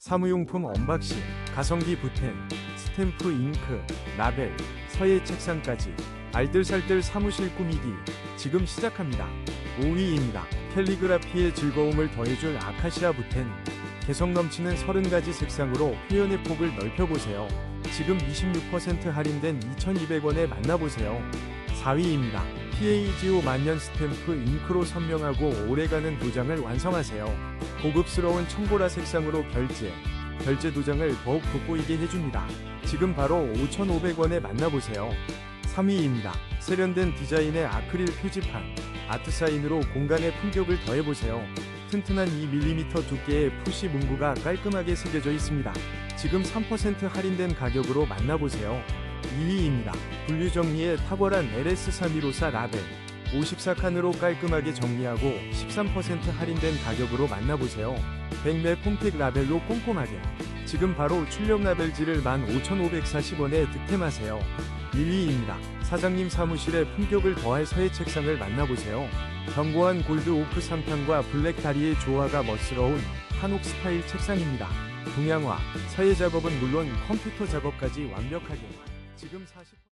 사무용품 언박싱, 가성비 부텐, 스탬프 잉크, 라벨, 서예 책상까지 알뜰살뜰 사무실 꾸미기 지금 시작합니다. 5위입니다. 캘리그라피의 즐거움을 더해줄 아카시아 부텐 개성 넘치는 30가지 색상으로 표현의 폭을 넓혀보세요. 지금 26% 할인된 2,200원에 만나보세요. 4위입니다. PAGO 만년 스탬프 잉크로 선명하고 오래가는 도장을 완성하세요. 고급스러운 청보라 색상으로 결제, 결제 도장을 더욱 돋보이게 해줍니다. 지금 바로 5,500원에 만나보세요. 3위입니다. 세련된 디자인의 아크릴 표지판, 아트사인으로 공간의 품격을 더해보세요. 튼튼한 2mm 두께의 푸시 문구가 깔끔하게 새겨져 있습니다. 지금 3% 할인된 가격으로 만나보세요. 2위입니다. 분류 정리에 탁월한 LS3154 라벨 54칸으로 깔끔하게 정리하고 13% 할인된 가격으로 만나보세요. 100매 폼택 라벨로 꼼꼼하게 지금 바로 출력 라벨지를 15,540원에 득템하세요. 1위입니다. 사장님 사무실에 품격을 더할 서예 책상을 만나보세요. 견고한 골드 오크 상판과 블랙 다리의 조화가 멋스러운 한옥 스타일 책상입니다. 동양화, 서예 작업은 물론 컴퓨터 작업까지 완벽하게 지금 40